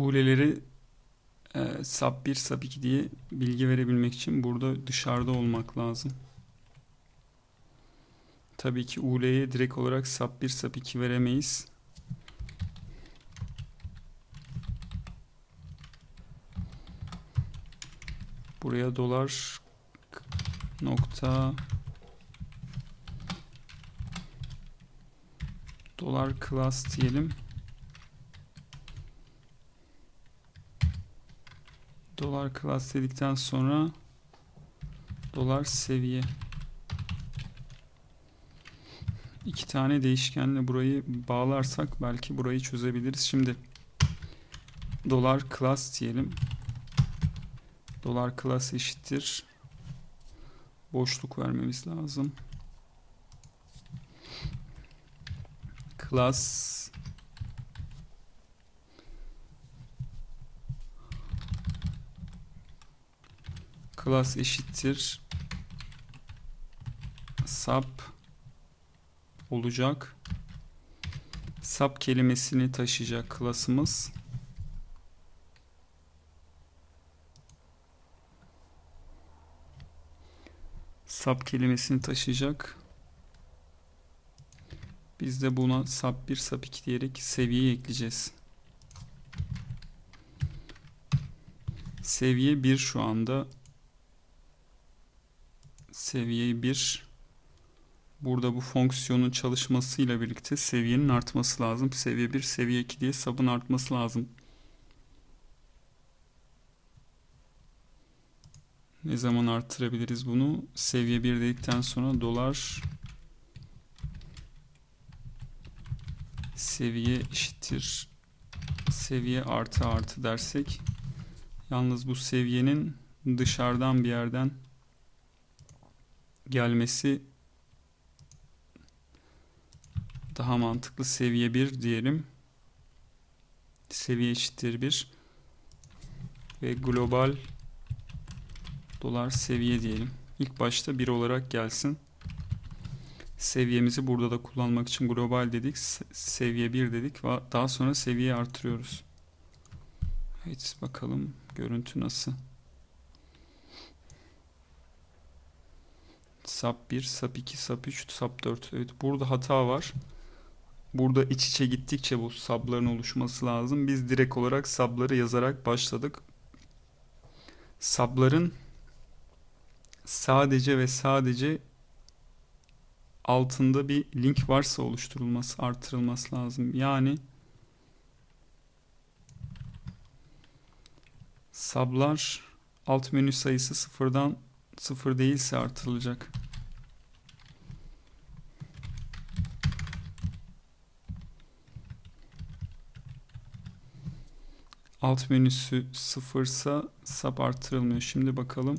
UL'leri e, sub 1 sub 2 diye bilgi verebilmek için burada dışarıda olmak lazım. Tabii ki UL'ye direkt olarak sub 1 sub 2 veremeyiz. Buraya dolar nokta dolar class diyelim. Dolar class dedikten sonra dolar seviye. İki tane değişkenle burayı bağlarsak belki burayı çözebiliriz. Şimdi dolar class diyelim. Dolar class eşittir. Boşluk vermemiz lazım. Class class eşittir sub olacak. Sub kelimesini taşıyacak class'ımız. Sub kelimesini taşıyacak. Biz de buna sub 1 sub 2 diyerek seviyeyi ekleyeceğiz. Seviye 1 şu anda. Seviye 1 burada bu fonksiyonun çalışmasıyla birlikte seviyenin artması lazım. Seviye 1, seviye 2 diye sub'ın artması lazım. Ne zaman arttırabiliriz bunu? Seviye 1 dedikten sonra dolar seviye eşittir seviye artı artı dersek yalnız bu seviyenin dışarıdan bir yerden gelmesi daha mantıklı seviye 1 diyelim seviye eşittir 1 ve global dolar seviye diyelim İlk başta 1 olarak gelsin seviyemizi burada da kullanmak için global dedik. Seviye 1 dedik ve daha sonra seviyeyi artırıyoruz. Evet bakalım görüntü nasıl. Sub 1, sub 2, sub 3, sub 4. Evet burada hata var. Burada iç içe gittikçe bu subların oluşması lazım. Biz direkt olarak subları yazarak başladık. Subların sadece ve sadece altında bir link varsa oluşturulması, artırılması lazım. Yani sablar alt menü sayısı sıfırdan sıfır değilse artırılacak. Alt menüsü sıfırsa sub artırılmıyor. Şimdi bakalım.